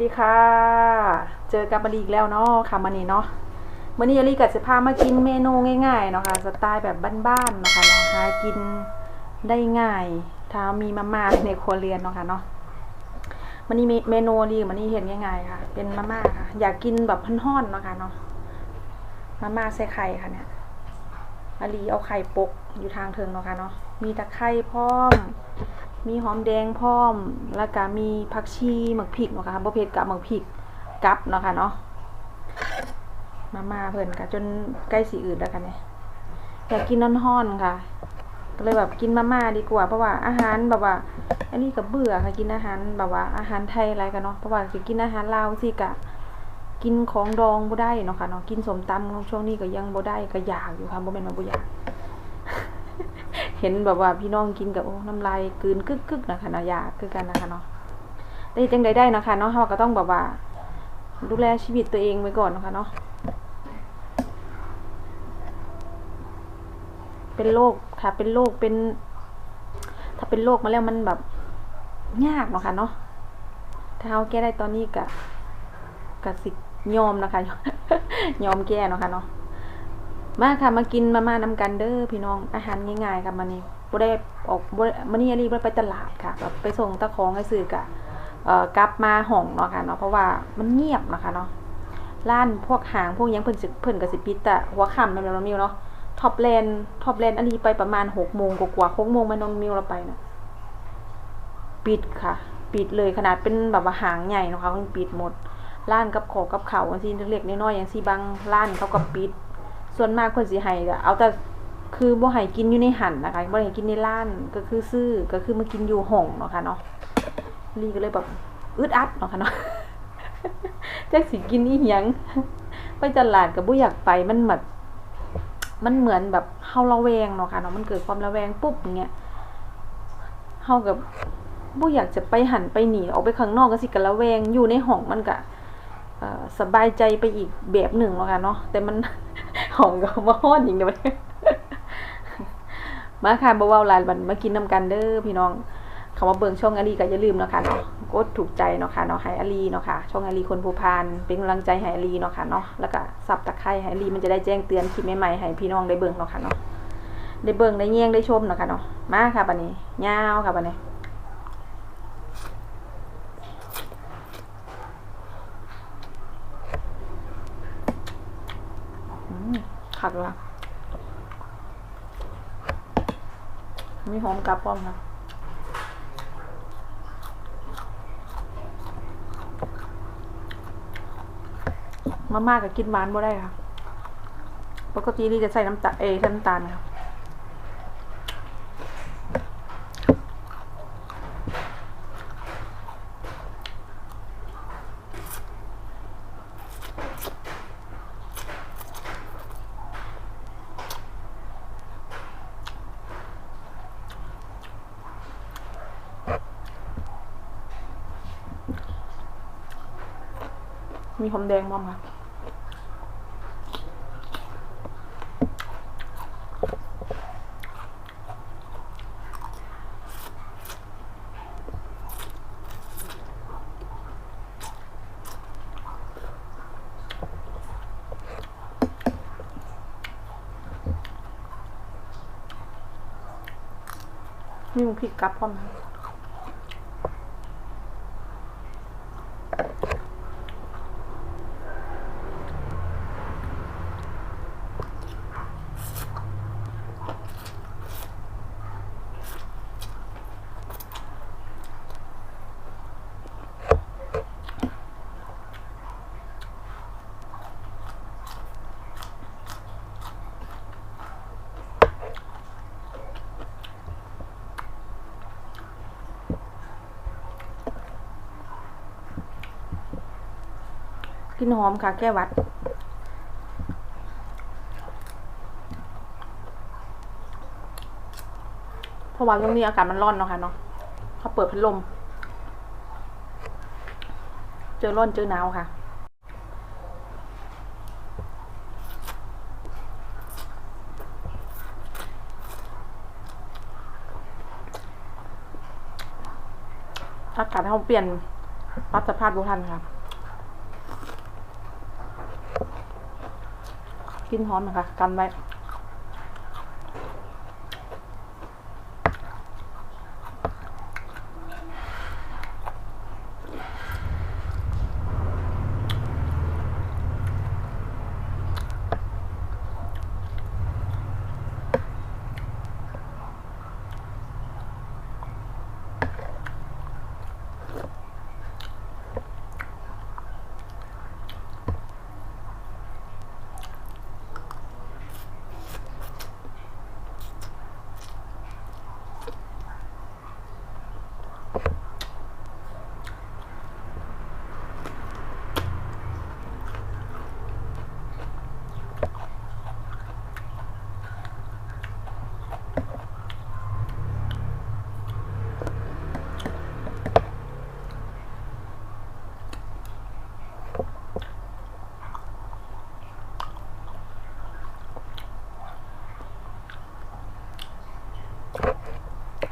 ดีค่ะ เจอกับมารีอีกแล้วเนาะค่ะมันนี้เนาะมื่อนี้ยาลีกับจะพามากินเมนูง่ายๆเนาะค่ะสไตล์แบบบ้านๆเนาะคะเนาะหากินได้ง่าย ถ้ามีมาม่าในครัวเรือนเนาะค่ะเนาะมันนี้เมนูดีมันนี้เห็นง่ายๆค่ะ เป็นมาม่าค่ะ อยากกินแบบพันๆเนาะค่ะเนาะมาม่าใส่ไข่ค่ะเนี่ยมารีเอาไข่ปกอยู่ทางเทิงเนาะค่ะเนาะมีตะไคร้พร้อม มีหอมแดงพร้อม แล้วก็มีผักชีหมึกพริกเนาะค่ะบ่เผ็ดกับหมึกพริกกับเนาะค่ะเนาะมาม่าเพิ่นค่ะจนใกล้สีอื่นแล้วค่ะเนี่ยอยากกินน้อนๆค่ะก็เลยแบบกินมาม่าดีกว่า เพราะว่าอาหารแบบว่า อันนี้ก็เบื่อค่ะกินอาหารแบบว่าอาหารไทยอะไรกันเนาะเพราะว่าสิกินอาหารลาวสิกะ กินของดองบ่ได้เนาะค่ะเนาะกินสมตำช่วงนี้ก็ยังบ่ได้ก็อยากอยู่ค่ะบ่แม่นว่าบ่อยาก เห็นแบบว่าพี่น้องกินกับโอ้น้ำลายกืนกึกกึกๆนะคะเนาะอยากคือกันนะคะเนาะได้จังใดได้นะคะเนาะเราก็ต้องแบบว่า ดูแลชีวิตตัวเองไว้ก่อนนะคะเนาะเป็นโรคค่ะ เป็นโรคเป็น ถ้าเป็นโรคมาแล้วมันแบบยากเนาะค่ะเนาะถ้าเอาแก้ได้ตอนนี้กะกะสิยอมนะคะ ยอมแก้เนาะค่ะเนาะ มาค่ะมากินมาม่านำกันเด้อพี่น้องอาหารง่ายๆค่ะมันนี้บ่ได้ออกบ่มื้อนี้รีบไปตลาดค่ะแบบไปส่งตะของให้ซื้อกะเอ่อกลับมาห้องเนาะค่ะเนาะเพราะว่ามันเงียบนะคะเนาะร้านพวกหางพวกยังเพิ่นสิเพิ่นก็สิปิดแต่หัวค่ำแม่น้องมิวเนาะท็อปแลนด์ท็อปแลนด์อันนี้ไปประมาณ6โมงกว่าๆ6โมงแม่น้องมิวเราไปน่ะปิดค่ะ ปิดเลยขนาดเป็นแบบว่าหางใหญ่นะคะมันปิดหมดร้านกับขอกับเขาจังซี่เล็กๆน้อยๆอย่างซี่บางร้านเขาก็ปิด ส่วนมากคนสิให้ก็เอาแต่คือบ่ให้กินอยู่ในหันนะคะบ่ให้กินในร้านก็คือซื้อก็คือมากินอยู่ห้องเนาะค่ะเนาะลีก็เลยแบบอึดอัดเนาะค่ะเนาะจักสิกินอีหยังไปตลาดก็บ่อยากไปมันแบบมันเหมือนแบบเฮาระแวงเนาะค่ะเนาะมันเกิดความระแวงปุ๊บอย่างเงี้ยเฮากับบ่อยากจะไปหันไปหนีออกไปข้างนอกก็สิกระแวงอยู่ในห้องมันก็สบายใจไปอีกแบบหนึ่งแล้วกันเนาะแต่มัน อมก็มาฮ้อนอีกเดี๋ยวนี้มาค่ะบ่เว้าลายบัดมากินนำกันเด้อพี่น้องคำว่าเบิ่งช่องอาลีก็อย่าลืมเนาะค่ะเนาะกดถูกใจเนาะค่ะเนาะให้อาลีเนาะค่ะช่องอาลีคนผู้พานเป็นกำลังใจให้อาลีเนาะค่ะเนาะแล้วก็สับตะไคร้ให้อาลีมันจะได้แจ้งเตือนคลิปใหม่ๆให้พี่น้องได้เบิ่งเนาะค่ะเนาะได้เบิ่งได้แย่งได้ชมเนาะค่ะเนาะมาค่ะบัดนี้ยาวค่ะบัดนี้ อืม ขัดละมีหอมกลับป้อมนะมาม่ากับกินหวานบ่ได้ค่ะ ปกตินี่จะใส่น้ำตาลเอยน้ำตาลค่ะ มีหอมแดงบ้างค่ะมีหมูพริกกับพร้อมนะ นหอมค่ะ แก้วัด เพราะว่าช่วงนี้อากาศมันร้อนเนาะค่ะเนาะเขาเปิดพัดลม เจอร้อนเจอหนาวค่ะอากาศเขาเปลี่ยนปรับสภาพบุทันค่ะ กินหอมนะคะกันไว้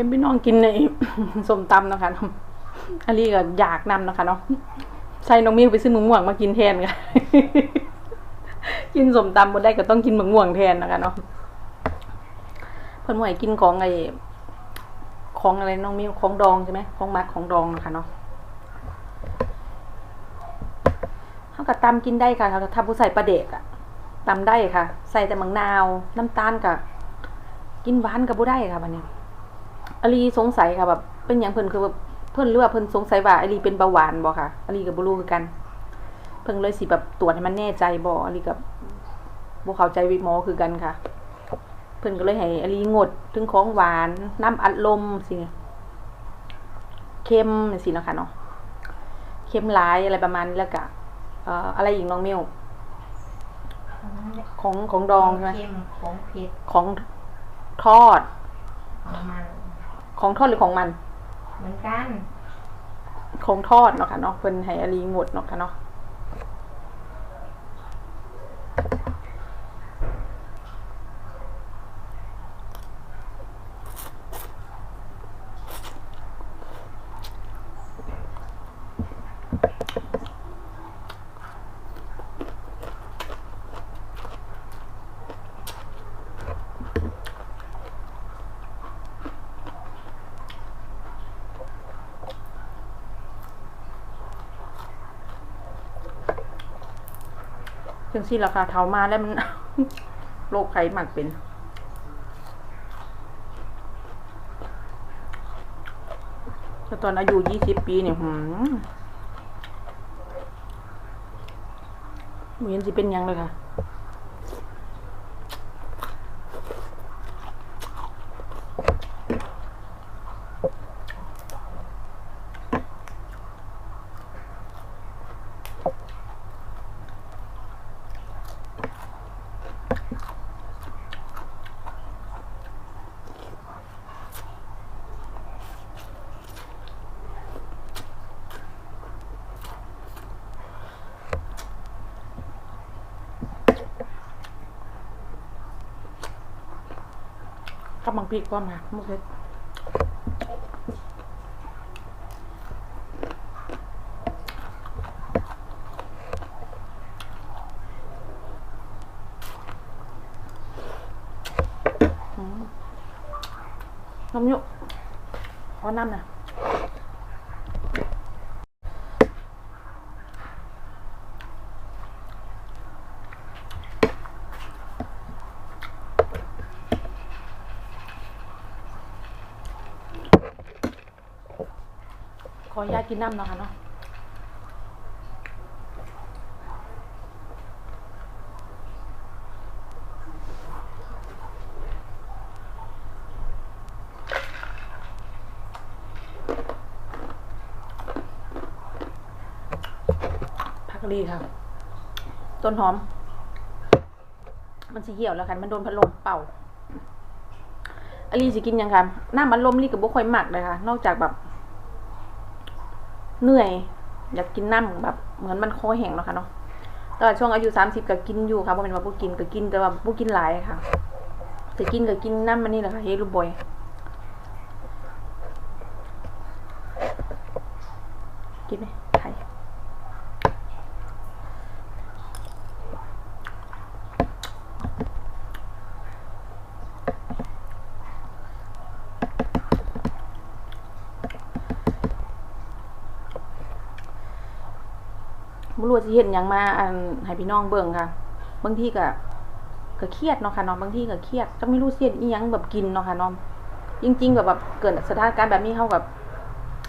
ให้พี่น้องกินในสมตำนะคะอันนี้ก็อยากนำนะคะเนาะใส่น้องมิวไปซื้อมึงม่วงมากินแทนค่ะกินสมตำบ่ได้ก็ต้องกินมึงม่วงแทนนะคะเนาะเพิ่นหวยกินของไอ้ของอะไรน้องมิวของดองใช่ไหมของมักของดองนะคะเนาะเขาก็ตำกินได้ค่ะเขาทำผู้ใส่ปลาเด็กอะตำได้ค่ะ ใส่แต่มังนาว น้ำตาลกับกินหวานกับบ่ได้ค่ะบัดนี้ อลีสงสัยค่ะแบบเป็นอย่างเพิ่นคือแบบเพิ่นหรือว่าเพิ่นสงสัยว่าอลีเป็นเบาหวานบ่ค่ะอลีกับบ่รู้คือกัน เพิ่งเลยสิแบบตรวจให้มันแน่ใจบ่อลีกับบ่เข้าใจวิหมอคือกันค่ะ เพิ่นก็เลยให้อลีงดถึงของหวานน้ำอัดลมสิเค็มสิเนาะค่ะเนาะเค็มหลายอะไรประมาณนี้แล้วก็เอ่ออะไรอีกน้องมิวของของดองใช่ไหมเค็มของเผ็ดของทอด ของมันของทอดหรือของมัน เหมือนกันคงทอดเนาะค่ะเนาะเพิ่นให้อลีงดเนาะค่ะเนาะ จังซี่ราคาเท่ามาแล้วมันโรคไขมันเป็นแต่ตอนอายุยี่สิบปีเนี่ยหืมเหมือนสิเป็นยังเลยค่ะ กับมังพีก็มามุกเล็กอืมน้ำยุขอน้ำหนะ ออนุญาตกินน้ำเนาะค่ะเนาะผักกะหรี่ค่ะ ต้นหอม มันสิเหี่ยวแล้วค่ะ มันโดนพัดลมเป่าอลีสิกินยังคะน้ำมันลมลีกับบุค่อยหมักเลยค่ะ นอกจากแบบ เหนื่อยอยากกินน้ำแบบเหมือนมันคอแห้งแล้วค่ะเนาะแต่ว่าช่วงอายุสามสิบก็กินอยู่ค่ะเพราะเป็นว่าผู้กินก็กินแต่ว่าผู้กินหลายค่ะแต่กินก็กินน้ำมันนี่แหละค่ะเฮลูบอย กินไหมไข่่สิเห็นหยังมาอันให้พี่น้องเบิ่งค่ะ บางทีก็ก็เครียดเนาะค่ะเนาะบางทีก็เครียดก็ไม่รู้เสียดอีหยังแบบกินเนาะค่ะเนาะจริงๆแบบแบบเกิดสถานการณ์แบบนี้เฮากับ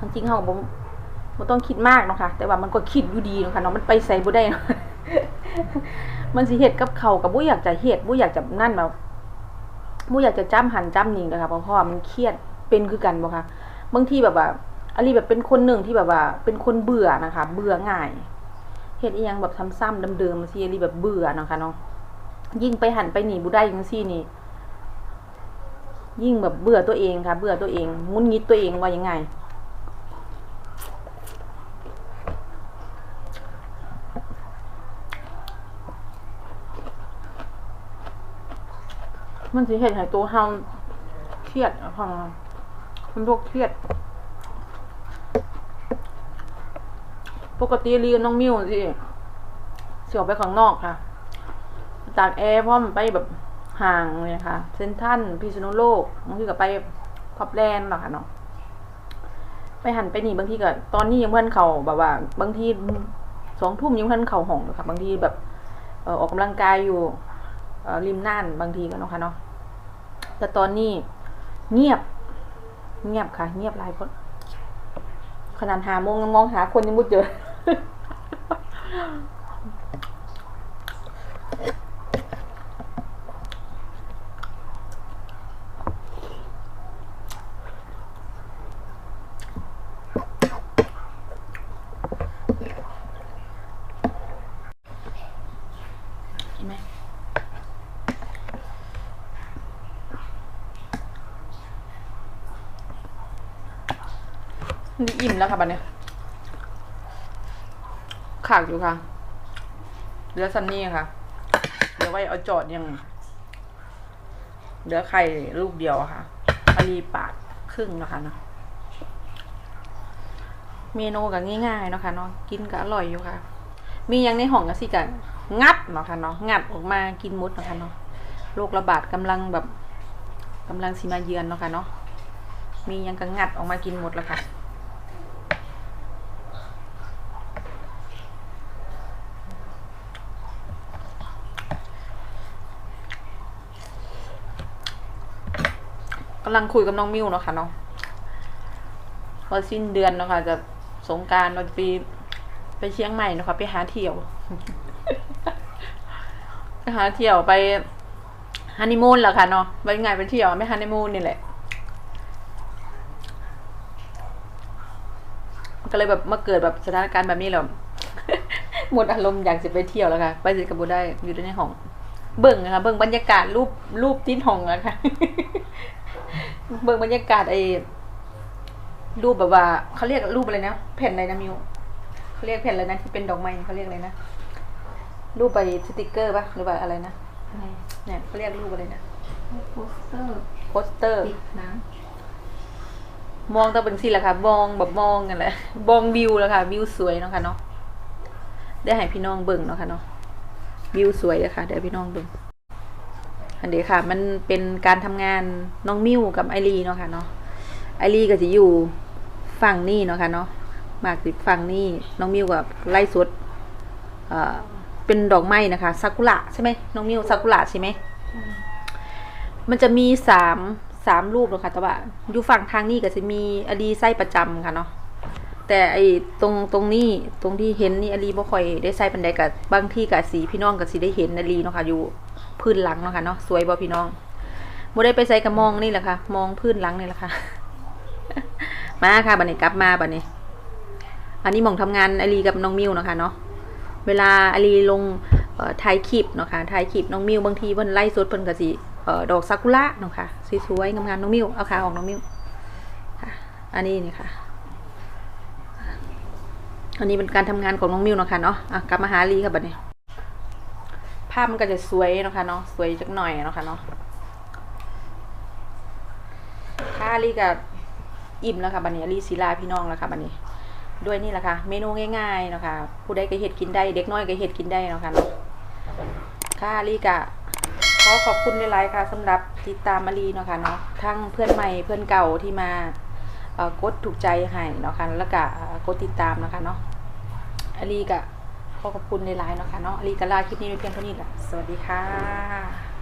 จริงๆเฮาก็บ่บ่ต้องคิดมากเนาะค่ะ แต่ว่ามันก็คิดอยู่ดีเนาะค่ะเนาะมันไปใส่บ่ได้เนาะมันสิเฮ็ดกับเขาก็บ่อยากจะเฮ็ดบ่อยากจะนั่นแบบบ่อยากจะจ้ำหันจ้ำนี่นะคะเพราะเพราะว่ามันเครียดเป็นคือกันบ่ค่ะบางทีแบบว่าอลีแบบเป็นคนหนึ่งที่แบบว่า เป็นคนเบื่อนะคะ เบื่อง่าย ฮ็ดอีหยังแบบซ้ำๆเดิมๆสิอลีแบบเบื่อเนาะค่ะเนาะยิ่งไปหันไปหนีบ่ได้จังซี่นี่ ยิ่งแบบเบื่อตัวเองค่ะ เบื่อตัวเองงุนงิดตัวเองว่ายังไงมันสิเห็นให้ตัวเฮาเครียดอะค่ะมันโรคเครียด ปกติเรียนน้องมิวสิเสียวไปข้างนอกค่ะ ตากแอร์เพราะมันไปแบบห่างเลยค่ะ เซนทันพิษณุโลกบางทีก็ไปพับแลนด์หรอกค่ะเนาะไปหันไปนี่บางทีก็ตอนนี้ยังเพื่อนเขาแบบว่า บางทีสองทุ่มยังเพื่อนเขาห้องเลยค่ะบางทีแบบออออกกำลังกายอยู่ริมน่านบางทีก็เนาะค่ะเนาะแต่ตอนนี้เงียบ เงียบค่ะ เงียบหลายคนขนาดหาโมงยังมองหาคนยังไม่เจอ อิ่มแล้วค่ะบัดเนี้ย ขากอยู่ค่ะเหลือซันนี่ค่ะ เดี๋ยวไว้เอาจอดยังเหลือไข่ลูกเดียวค่ะอารีปาดครึ่งนะคะเนาะเมนูก็ง่ายๆเนาะค่ะเนาะกินก็อร่อยอยู่ค่ะ มีหยังในห้องก็สิกันงัดเนาะค่ะเนาะงัดออกมากินหมดเนาะค่ะเนาะโรคระบาดกำลังแบบกำลังสิมาเยือนเนาะค่ะเนาะมีหยังก็งัดออกมากินหมดแล้วค่ะ กำลังคุยกับน้องมิวเนาะค่ะเนาะพอสิ้นเดือนเนาะค่ะจะสงการเราจะไปไปเชียงใหม่เนาะค่ะไปหาเที่ยวไปหาเที่ยวไปฮันนีมูนแหละค่ะเนาะไปไงไปเที่ยวไม่ฮันนีมูนนี่แหละก็เลยแบบมาเกิดแบบสถานการณ์แบบนี้แล้วหมดอารมณ์อยากจะไปเที่ยวแล้วค่ะ ไปสิกับบุได้อยู่ในห้อง เบิ่งนะคะเบิ่งบรรยากาศรูปรูปที่ห้องอะค่ะ เบิ่งบรรยากาศไอ้รูปแบบว่าเขาเรียกรูปอะไรนะแผ่นอะไรนะมิวเขาเรียกแผ่นอะไรนะที่เป็นดอกไม้เขาเรียกอะไรนะรูปไปสติกเกอร์ปะหรือว่าอะไรนะเนี่ยเขาเรียกรูปอะไรนะโปสเตอร์โปสเตอร์ติดหนังมองตาเป็นสิแหละค่ะมองแบบมองกันแหละมองวิวแล้วค่ะวิวสวยเนาะค่ะเนาะได้ให้พี่น้องเบิ่งเนาะค่ะเนาะวิวสวยเลยค่ะเดี๋ยวพี่น้องเบิ่ง อันเดียวค่ะ มันเป็นการทำงานน้องมิวกับไอรีเนาะค่ะเนาะไอรีก็จะอยู่ฝั่งนี่เนาะค่ะเนาะมากสิฝั่งนี่น้องมิวกับไล่สุดเอ่อเป็นดอกไม้นะคะซากุระใช่ไหมน้องมิวซากุระใช่ไหมมันจะมีสามสามรูปเลยค่ะแต่ว่าอยู่ฝั่งทางนี้ก็จะมีอดีไส้ประจำค่ะเนาะแต่ไอตรงตรงนี้ตรงที่เห็นนี่อลีบ่ค่อยได้ใส่ปันใดกับบางที่กับสีพี่น้องกับสีได้เห็นอลีเนาะค่ะอยู่ พื้นหลังเนาะค่ะเนาะสวยบ่พี่น้องบ่ได้ไปใส่กับมองนี่แหละค่ะ มองพื้นหลังนี่แหละค่ะ มาค่ะบัดนี้กลับมาบัดนี้ อันนี้มองทำงานอลีกับน้องมิวเนาะค่ะเนาะเวลาอลีลงถ่ายคลิปเนาะค่ะถ่ายคลิปน้องมิวบางทีเพิ่นไล่สดเพิ่นก็สิเอ่อดอกซากุระเนาะค่ะสวยๆงามๆน้องมิวเอาขาออกน้องมิวค่ะ อันนี้นี่ค่ะอันนี้เป็นการทำงานของน้องมิวเนาะค่ะเนาะอะกลับมาหาลีค่ะบัดนี้ ภาพมันก็จะสวยนะคะเนาะสวยจักหน่อยนะคะเนาะค่ะลีก็อิ่มแล้วค่ะบัดนี้ลีศิลาพี่น้องแล้วค่ะบัดนี้ ด้วยนี่แหละค่ะ เมนูง่ายๆเนาะค่ะผู้ใดก็เฮ็ดกินได้ เด็กน้อยก็เฮ็ดกินได้เนาะค่ะเนาะค่ะลีก็ขอขอบคุณหลายๆค่ะสำหรับติดตามมาลีเนาะค่ะเนาะทั้งเพื่อนใหม่เพื่อนเก่าที่มากดถูกใจให้เนาะค่ะแล้วก็กดติดตามเนาะคะเนาะอาลีก็ ขอขอบคุณหลน์เนาะค่ะเนาะอลีก็ลาคลิปนี้ไว้เพียงเท่านี้แหละสวัสดีค่ะ